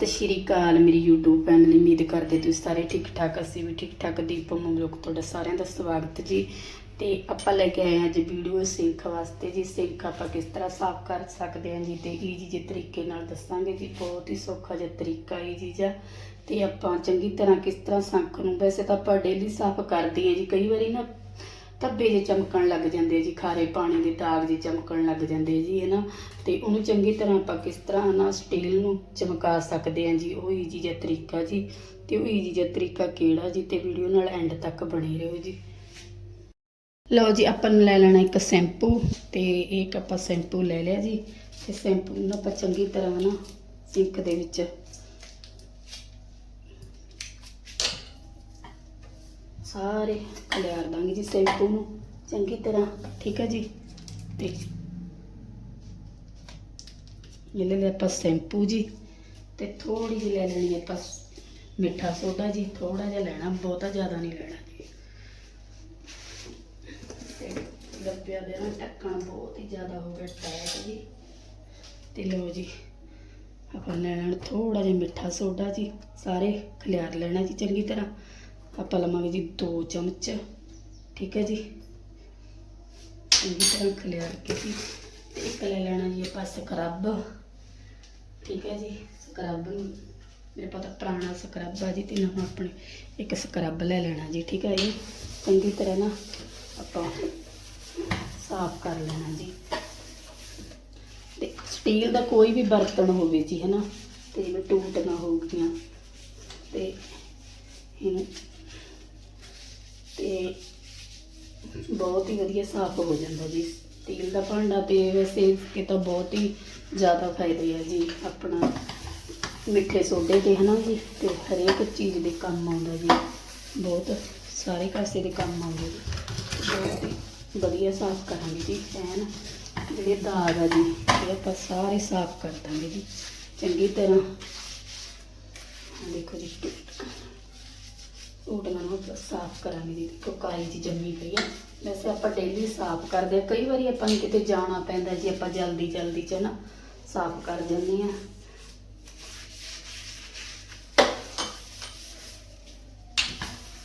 ਸਤਿ ਸ਼੍ਰੀ ਅਕਾਲ ਮੇਰੀ YouTube family ਉਮੀਦ ਕਰਦੇ ਤੁਸੀਂ ਸਾਰੇ ਠੀਕ ਠਾਕ ਅਸੀਂ ਵੀ ਠੀਕ ਠਾਕ ਦੀਪ ਮਮਲੋਕ ਤੁਹਾਡਾ ਸਾਰਿਆਂ ਦਾ ਸਵਾਗਤ ਜੀ। ਤੇ ਆਪਾਂ ਲੈ ਕੇ ਆਏ ਹਾਂ ਅੱਜ ਵੀਡੀਓ ਸਿੰਖ ਵਾਸਤੇ ਜੀ। ਸਿੰਖ ਆਪਾਂ ਕਿਸ ਤਰ੍ਹਾਂ ਸਾਫ਼ ਕਰ ਸਕਦੇ ਹਾਂ ਜੀ ਤੇ ਈਜੀ ਜਿਹੇ ਤਰੀਕੇ ਨਾਲ ਦੱਸਾਂਗੇ ਜੀ। ਬਹੁਤ ਹੀ ਸੌਖਾ ਜਿਹਾ ਤਰੀਕਾ ਈਜੀ ਜਿਹਾ ਤੇ ਆਪਾਂ ਚੰਗੀ ਤਰ੍ਹਾਂ ਕਿਸ ਤਰ੍ਹਾਂ ਸੰਖ ਨੂੰ, ਵੈਸੇ ਤਾਂ ਆਪਾਂ ਡੇਲੀ ਸਾਫ਼ ਕਰਦੇ ਹਾਂ ਜੀ। ਕਈ ਵਾਰੀ ਨਾ ਧੱਬੇ ਜੇ ਚਮਕਣ ਲੱਗ ਜਾਂਦੇ ਜੀ, ਖਾਰੇ ਪਾਣੀ ਦੇ ਦਾਗ ਜੇ ਚਮਕਣ ਲੱਗ ਜਾਂਦੇ ਜੀ ਹੈ ਨਾ ਤੇ ਉਹਨੂੰ ਚੰਗੀ ਤਰ੍ਹਾਂ ਆਪਾਂ ਕਿਸ ਤਰ੍ਹਾਂ ਨਾ ਸਟੀਲ ਨੂੰ ਚਮਕਾ ਸਕਦੇ ਹਾਂ ਜੀ, ਉਹ ਈਜੀ ਜਿਹਾ ਤਰੀਕਾ ਜੀ। ਤੇ ਉਹ ਈਜੀ ਜਿਹਾ ਤਰੀਕਾ ਕਿਹੜਾ ਜੀ? ਤੇ ਵੀਡੀਓ ਨਾਲ ਐਂਡ ਤੱਕ ਬਣੇ ਰਹੋ ਜੀ। ਲਓ ਜੀ, ਆਪਾਂ ਨੂੰ ਲੈ ਲੈਣਾ ਇੱਕ ਸ਼ੈਂਪੂ ਤੇ ਇੱਕ ਆਪਾਂ ਸ਼ੈਂਪੂ ਲੈ ਲਿਆ ਜੀ। ਤੇ ਸ਼ੈਂਪੂ ਨੂੰ ਆਪਾਂ ਚੰਗੀ ਤਰ੍ਹਾਂ ਨਾ ਸਿੰਕ ਦੇ ਵਿੱਚ ਸਾਰੇ ਖਿਲਾਰ ਦਾਂਗੇ ਜੀ ਸ਼ੈਂਪੂ ਨੂੰ। ਚੰਗੀ ਤਰ੍ਹਾਂ, ਠੀਕ ਹੈ ਜੀ? ਤੇ ਇਹ ਲੈ ਲਿਆ ਆਪਾਂ ਸ਼ੈਂਪੂ ਜੀ, ਤੇ ਥੋੜੀ ਜਿਹੀ ਲੈ ਲੈਣੀ ਆਪਾਂ ਮਿੱਠਾ ਸੋਡਾ ਜੀ। ਥੋੜਾ ਜਿਹਾ ਲੈਣਾ, ਬਹੁਤਾ ਜ਼ਿਆਦਾ ਨਹੀਂ ਲੈਣਾ ਜੀ। ਤੇ ਡੱਬਿਆਂ ਦੇ ਨਾ ਢੱਕਣ ਬਹੁਤ ਹੀ ਜ਼ਿਆਦਾ ਹੋ ਗਿਆ ਟਾਇਟ ਜੀ। ਤੇ ਲਓ ਜੀ, ਆਪਾਂ ਲੈ ਲੈਣਾ ਥੋੜਾ ਜਿਹਾ ਮਿੱਠਾ ਸੋਡਾ ਜੀ। ਸਾਰੇ ਖਲਿਆਰ ਲੈਣਾ ਜੀ ਚੰਗੀ ਤਰ੍ਹਾਂ। ਆਪਾਂ ਲਵਾਂਗੇ ਜੀ 2 ਚਮਚ, ਠੀਕ ਹੈ ਜੀ। ਚੰਗੀ ਤਰ੍ਹਾਂ ਖਿਲਾਰ ਕੇ ਜੀ ਤੇ ਇੱਕ ਲੈ ਲੈਣਾ ਜੀ ਆਪਾਂ ਸਕਰਬ, ਠੀਕ ਹੈ ਜੀ। ਸਕਰਬ ਮੇਰੇ ਪਤਾ ਪੁਰਾਣਾ ਸਕਰਬ ਆ ਜੀ ਤੇ ਨਵਾਂ ਆਪਣੇ ਇੱਕ ਸਕਰਬ ਲੈ ਲੈਣਾ ਜੀ, ਠੀਕ ਹੈ ਜੀ। ਚੰਗੀ ਤਰ੍ਹਾਂ ਨਾ ਆਪਾਂ ਸਾਫ਼ ਕਰ ਲੈਣਾ ਜੀ। ਤੇ ਸਟੀਲ ਦਾ ਕੋਈ ਵੀ ਬਰਤਨ ਹੋਵੇ ਜੀ, ਹਨਾ, ਤੇ ਜਿਵੇਂ ਟੂਟ ਨਾ ਹੋਊਗੀਆਂ ਤੇ ਇਹਨੂੰ ਤੇ ਬਹੁਤ ਹੀ ਵਧੀਆ ਸਾਫ਼ ਹੋ ਜਾਂਦਾ ਜੀ ਸਟੀਲ ਦਾ ਭਾਂਡਾ ਤੇ ਵੈਸੇ ਇਹ ਤਾਂ ਬਹੁਤ ਹੀ ਜ਼ਿਆਦਾ ਫਾਇਦੇ ਆ ਜੀ ਆਪਣਾ ਮਿੱਠੇ ਸੋਡੇ ਤੇ ਹਨਾ ਜੀ ਤੇ ਹਰੇਕ ਚੀਜ਼ ਦੇ ਕੰਮ ਆਉਂਦਾ ਜੀ ਬਹੁਤ ਸਾਰੇ ਕਾਸੇ ਦੇ ਕੰਮ ਆਉਂਦੇ ਜੀ ਬਹੁਤ ਹੀ ਵਧੀਆ ਸਾਫ਼ ਕਰਾਂਗੇ ਜੀ ਐਨ ਜਿਹੜੇ ਦਾਗ ਆ ਜੀ ਇਹ ਆਪਾਂ ਸਾਰੇ ਸਾਫ਼ ਕਰ ਦਾਂਗੇ ਜੀ ਚੰਗੀ ਤਰ੍ਹਾਂ ਦੇਖੋ ਜੀ ਟੂਟੀਆਂ ਨੂੰ ਆਪਾਂ ਸਾਫ਼ ਕਰਾਂਗੇ ਜੀ ਦੇਖੋ ਕਾਲੀ ਜੀ ਜੰਮੀ ਪਈ ਆ ਵੈਸੇ ਆਪਾਂ ਡੇਲੀ ਸਾਫ਼ ਕਰਦੇ ਆ ਕਈ ਵਾਰੀ ਆਪਾਂ ਨੂੰ ਕਿਤੇ ਜਾਣਾ ਪੈਂਦਾ ਜੀ, ਆਪਾਂ ਜਲਦੀ ਜਲਦੀ ਚ ਨਾ ਸਾਫ਼ ਕਰ ਦਿੰਦੇ ਆ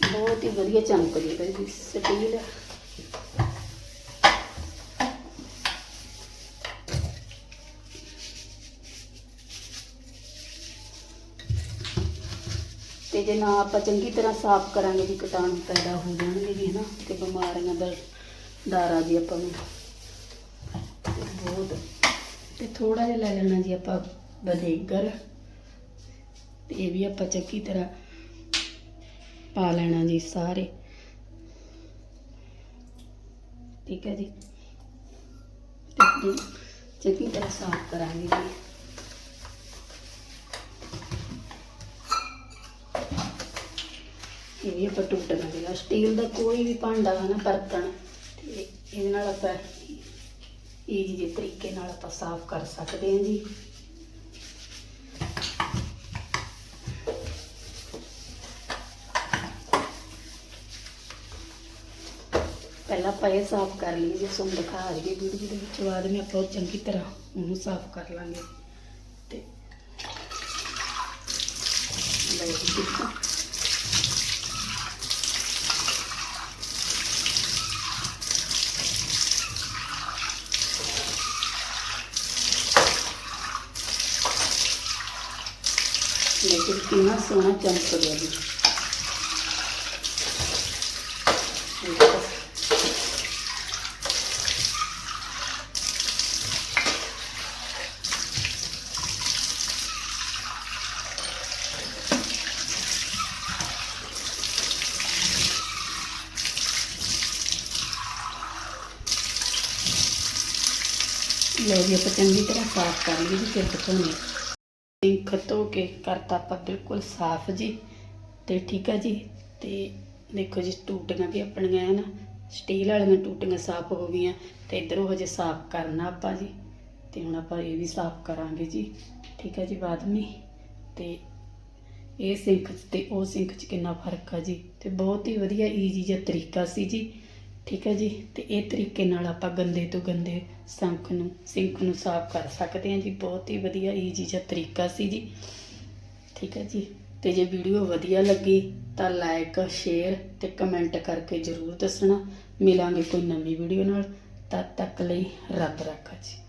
ਬਹੁਤ ਹੀ ਵਧੀਆ ਚਮਕਦੀ ਹੈ ਜੀ, ਸਟੀਲ। ਤੇ ਜੇ ਨਾ ਆਪਾਂ ਚੰਗੀ ਤਰ੍ਹਾਂ ਸਾਫ਼ ਕਰਾਂਗੇ ਜੀ ਕੀਟਾਣੂ ਪੈਦਾ ਹੋ ਜਾਣਗੇ ਜੀ ਹਨਾ, ਤੇ ਬਿਮਾਰੀਆਂ ਦਾ ਡਰ ਆ ਜੀ ਆਪਾਂ ਨੂੰ ਬਹੁਤ ਤੇ ਥੋੜਾ ਜਿਹਾ ਲੈ ਲੈਣਾ ਜੀ ਆਪਾਂ ਵਿਨੇਗਰ ਤੇ ਇਹ ਵੀ ਆਪਾਂ ਚੰਗੀ ਤਰ੍ਹਾਂ ਪਾ ਲੈਣਾ ਜੀ ਸਾਰੇ। ਠੀਕ ਹੈ ਜੀ। ਚੰਗੀ ਤਰ੍ਹਾਂ ਸਾਫ਼ ਕਰਾਂਗੇ ਜੀ। ਇਹ ਵੀ ਆਪਾਂ ਟੁੱਟਣਾ ਜਿਹੜਾ ਸਟੀਲ ਦਾ ਕੋਈ ਵੀ ਭਾਂਡਾ ਹੈ ਨਾ, ਬਰਤਨ, ਤੇ ਇਹਦੇ ਨਾਲ ਆਪਾਂ ਈਜੀ ਜਿਹੇ ਤਰੀਕੇ ਨਾਲ ਆਪਾਂ ਸਾਫ਼ ਕਰ ਸਕਦੇ ਹਾਂ ਜੀ। ਪਹਿਲਾਂ ਆਪਾਂ ਇਹ ਸਾਫ਼ ਕਰ ਲਈਏ ਜੇ, ਤੁਹਾਨੂੰ ਦਿਖਾ ਰਹੀ ਵੀਡੀਓ ਦੇ ਵਿੱਚ। ਬਾਅਦ ਵਿੱਚ ਆਪਾਂ ਉਹ ਚੰਗੀ ਤਰ੍ਹਾਂ ਉਹਨੂੰ ਸਾਫ਼ ਕਰ ਲਾਂਗੇ। ਤੇ ਲੈ ਜੀ ਦੇਖੋ ਲੇਕਿਨ ਕਿੰਨਾ ਸੋਹਣਾ ਚਮਕ ਰਿਹਾ ਜੀ ਇਹ ਦੇਖੋ। ਲਓ ਜੀ ਆਪਾਂ ਚੰਗੀ ਤਰ੍ਹਾਂ ਸਾਫ਼ ਕਰ ਲਈ ਧੋ ਕੇ ਕਰਤਾ ਆਪਾਂ ਬਿਲਕੁਲ ਸਾਫ਼ ਜੀ। ਤੇ ਠੀਕ ਆ ਜੀ। ਤੇ ਦੇਖੋ ਜੀ, ਟੂਟੀਆਂ ਵੀ ਆਪਣੀਆਂ ਹੈ ਨਾ। ਸਟੀਲ ਵਾਲੀਆਂ ਟੂਟੀਆਂ ਸਾਫ਼ ਹੋ ਗਈਆਂ। ਤੇ ਇਧਰੋਂ ਹਜੇ ਸਾਫ਼ ਕਰਨਾ ਆਪਾਂ ਜੀ। ਤੇ ਹੁਣ ਆਪਾਂ ਇਹ ਵੀ ਸਾਫ਼ ਕਰਾਂਗੇ ਜੀ। ਠੀਕ ਹੈ ਜੀ, ਬਾਅਦ ਵਿੱਚ ਤੇ ਇਹ ਸਿੰਕ 'ਚ ਤੇ ਉਹ ਸਿੰਕ 'ਚ ਕਿੰਨਾ ਫ਼ਰਕ ਆ ਜੀ। ਤੇ ਬਹੁਤ ਹੀ ਵਧੀਆ ਈਜੀ ਜਿਹਾ ਤਰੀਕਾ ਸੀ ਜੀ। ਠੀਕ ਹੈ ਜੀ? ਤੇ ਇਹ ਤਰੀਕੇ ਨਾਲ ਆਪਾਂ ਗੰਦੇ ਤੋਂ ਗੰਦੇ ਸੰਖ ਨੂੰ, ਸਿੰਖ ਨੂੰ ਸਾਫ਼ ਕਰ ਸਕਦੇ ਹਾਂ ਜੀ। ਬਹੁਤ ਹੀ ਵਧੀਆ ਈਜੀ ਜਿਹਾ ਤਰੀਕਾ ਸੀ ਜੀ। ਠੀਕ ਹੈ ਜੀ? ਤੇ ਜੇ ਵੀਡੀਓ ਵਧੀਆ ਲੱਗੀ ਤਾਂ ਲਾਈਕ ਸ਼ੇਅਰ ਤੇ ਕਮੈਂਟ ਕਰਕੇ ਜਰੂਰ ਦੱਸਣਾ। ਮਿਲਾਂਗੇ ਕੋਈ ਨਵੀਂ ਵੀਡੀਓ ਨਾਲ। ਤਦ ਤੱਕ ਲਈ ਰੱਬ ਰੱਖਾ ਜੀ।